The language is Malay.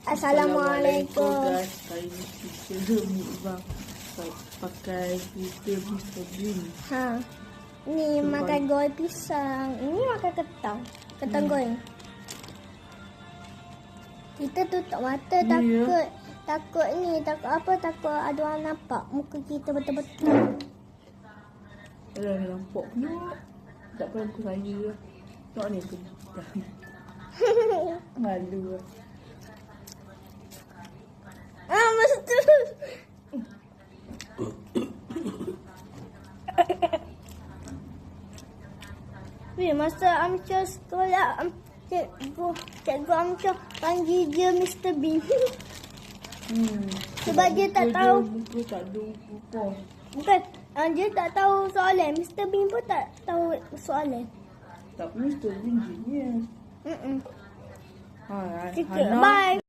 Assalamualaikum. guys. Kali ni kita mukbang pakai filter Mr. Bean. Ha. Ni makan goreng pisang. Ini makan ketang. Ketang Hmm. goreng. Kita tutup mata Ya. takut. Takut ni, takut apa? Takut ada orang nampak muka kita betul-betul. Kalau ni nampak pula. Tak pernah aku saya. Tengok ni aku. Malu lah. Weh, masa Amca sekolah, am, cikgu, cikgu Amca panggil dia Mr. Bean. Hmm. Sebab dia tak Buku tahu. Buku tak ada buku. Bukan, ah, dia tak tahu soalan. Mr. Bean pun tak tahu soalan. Tak Mr. Bean genius. Mm-mm. Ha, Sikit, Hana. bye.